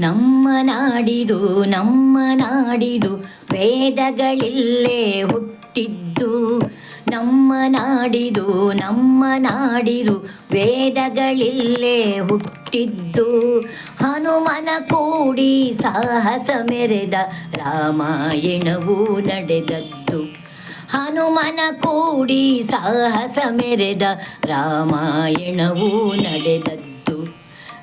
ನಮ್ಮ ನಾಡಿದು ನಮ್ಮ ನಾಡಿದು ವೇದಗಳಿಲ್ಲೇ ಹುಟ್ಟಿದ್ದು. ನಮ್ಮ ನಾಡಿದು ನಮ್ಮ ನಾಡಿದು ವೇದಗಳಿಲ್ಲೇ ಹುಟ್ಟಿದ್ದು. ಹನುಮನ ಕೂಡಿ ಸಾಹಸ ಮೆರೆದ ರಾಮಾಯಣವು ನಡೆದದ್ದು. ಹನುಮನ ಕೂಡಿ ಸಾಹಸ ಮೆರೆದ ರಾಮಾಯಣವು ನಡೆದದ್ದು.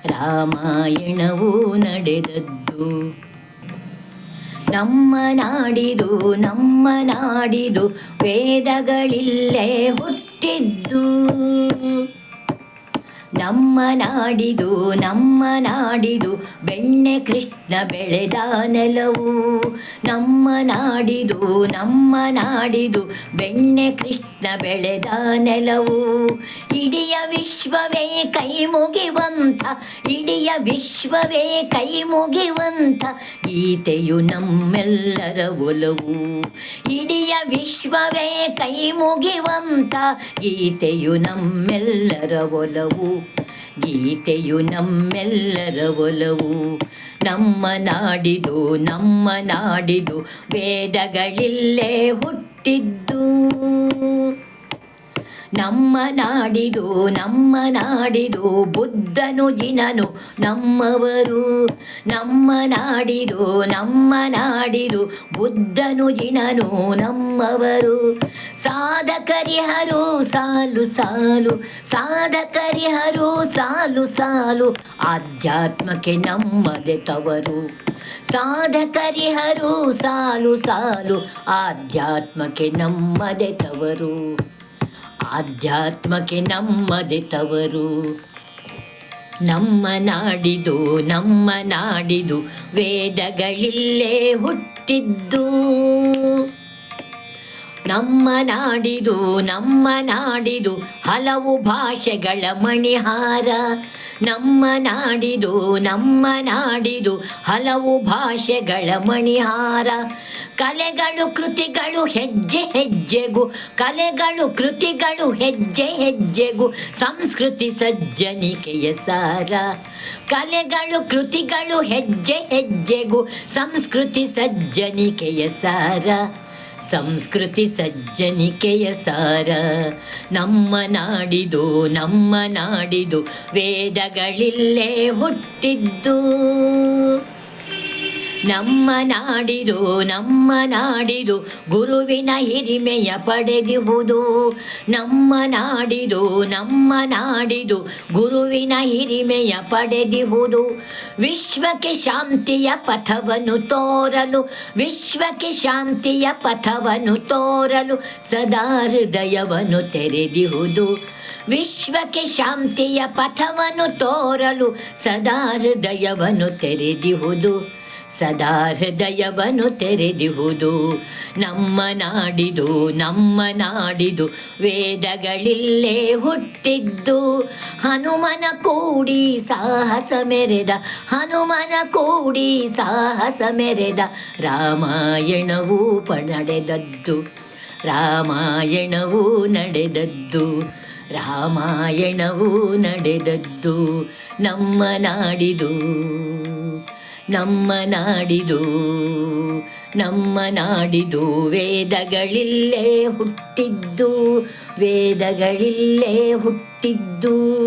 ರಾಮಾಯಣವು ನಡೆದದ್ದು. ನಮ್ಮ ನಾಡಿದು ನಮ್ಮ ನಾಡಿದು ವೇದಗಳಿಲ್ಲೇ ಹುಟ್ಟಿದ್ದು. ನಮ್ಮ ನಾಡಿದು ನಮ್ಮ ನಾಡಿದು, ಬೆಣ್ಣೆ ಕೃಷ್ಣ ಬೆಳೆದ ನೆಲವು ನಮ್ಮ ನಾಡಿದು ನಮ್ಮ ನಾಡಿದು, ಬೆಣ್ಣೆ ಕೃಷ್ಣ ಬೆಳೆದ ನೆಲವು ಇಡಿಯ ವಿಶ್ವವೇ ಕೈ ಮುಗಿವಂಥ, ಇಡಿಯ ವಿಶ್ವವೇ ಕೈ ಮುಗಿವಂಥ ಗೀತೆಯು ನಮ್ಮೆಲ್ಲರ ಒಲವು. ಇಡಿಯ ವಿಶ್ವವೇ ಕೈ ಮುಗಿವಂಥ ಗೀತೆಯು ನಮ್ಮೆಲ್ಲರ ಒಲವು. ಗೀತೆಯು ನಮ್ಮೆಲ್ಲರ ಒಲವು. ನಮ್ಮ ನಾಡಿದು ನಮ್ಮ ನಾಡಿದು ವೇದಗಳಿಲ್ಲೇ ಹುಟ್ಟಿದ್ದು. ನಮ್ಮ ನಾಡಿದು ನಮ್ಮ ನಾಡಿದು ಬುದ್ಧನು ಜಿನನು ನಮ್ಮವರು. ನಮ್ಮ ನಾಡಿದು ನಮ್ಮ ನಾಡಿದು ಬುದ್ಧನು ಜಿನನು ನಮ್ಮವರು. ಸಾಧಕರಿಹರು ಸಾಲು ಸಾಲು, ಸಾಧಕರಿಹರು ಸಾಲು ಸಾಲು, ಆಧ್ಯಾತ್ಮಕ್ಕೆ ನಮ್ಮದೆ ತವರು. ಸಾಧಕರಿಹರು ಸಾಲು ಸಾಲು, ಆಧ್ಯಾತ್ಮಕ್ಕೆ ನಮ್ಮದೆ ತವರು. ಆಧ್ಯಾತ್ಮಕ್ಕೆ ನಮ್ಮದೆ ತವರು. ನಮ್ಮ ನಾಡಿದು ನಮ್ಮ ನಾಡಿದು ವೇದಗಳಿಲ್ಲೇ ಹುಟ್ಟಿದ್ದು. ನಮ್ಮ ನಾಡಿದು ನಮ್ಮ ನಾಡಿದು ಹಲವು ಭಾಷೆಗಳ ಮಣಿಹಾರ. ನಮ್ಮ ನಾಡಿದು ನಮ್ಮ ನಾಡಿದು ಹಲವು ಭಾಷೆಗಳ ಮಣಿಹಾರ. ಕಲೆಗಳು, ಕೃತಿಗಳು ಹೆಜ್ಜೆ ಹೆಜ್ಜೆಗೂ, ಕಲೆಗಳು, ಕೃತಿಗಳು ಹೆಜ್ಜೆ ಹೆಜ್ಜೆಗೂ ಸಂಸ್ಕೃತಿ ಸಜ್ಜನಿಕೆಯ ಸಾರ. ಕಲೆಗಳು, ಕೃತಿಗಳು ಹೆಜ್ಜೆ ಹೆಜ್ಜೆಗೂ ಸಂಸ್ಕೃತಿ ಸಜ್ಜನಿಕೆಯ ಸಾರ. ಸಂಸ್ಕೃತಿ ಸಜ್ಜನಿಕೆಯ ಸಾರ. ನಮ್ಮ ನಾಡಿದು ನಮ್ಮ ನಾಡಿದು ವೇದಗಳಿಲ್ಲೇ ಹುಟ್ಟಿದ್ದು. ನಮ್ಮ ನಾಡಿದು ನಮ್ಮ ನಾಡಿದು ಗುರುವಿನ ಹಿರಿಮೆಯ ಪಡೆದಿಹುದು. ನಮ್ಮ ನಾಡಿದು ನಮ್ಮ ನಾಡಿದು ಗುರುವಿನ ಹಿರಿಮೆಯ ಪಡೆದಿಹುದು. ವಿಶ್ವಕ್ಕೆ ಶಾಂತಿಯ ಪಥವನ್ನು ತೋರಲು, ವಿಶ್ವಕ್ಕೆ ಶಾಂತಿಯ ಪಥವನ್ನು ತೋರಲು ಸದಾ ಹೃದಯವನ್ನು ತೆರೆದಿಹುದು. ವಿಶ್ವಕ್ಕೆ ಶಾಂತಿಯ ಪಥವನ್ನು ತೋರಲು ಸದಾ ಹೃದಯವನ್ನು ತೆರೆದಿಹುದು. ಸದಾ ಹೃದಯವನ್ನು ತೆರೆದಿಹುದು. ನಮ್ಮ ನಾಡಿದು ನಮ್ಮ ನಾಡಿದು ವೇದಗಳಿಲ್ಲೇ ಹುಟ್ಟಿದ್ದು. ಹನುಮನ ಕೂಡಿ ಸಾಹಸ ಮೆರೆದ, ಹನುಮನ ಕೂಡಿ ಸಾಹಸ ಮೆರೆದ ರಾಮಾಯಣವೂ ನಡೆದದ್ದು. ರಾಮಾಯಣವೂ ನಡೆದದ್ದು. ರಾಮಾಯಣವೂ ನಡೆದದ್ದು. ನಮ್ಮ ನಾಡಿದು. ನಮ್ಮ ನಾಡಿದು ನಮ್ಮ ನಾಡಿದು ವೇದಗಳಿಲ್ಲೇ ಹುಟ್ಟಿದ್ದು ವೇದಗಳಿಲ್ಲೇ ಹುಟ್ಟಿದ್ದು.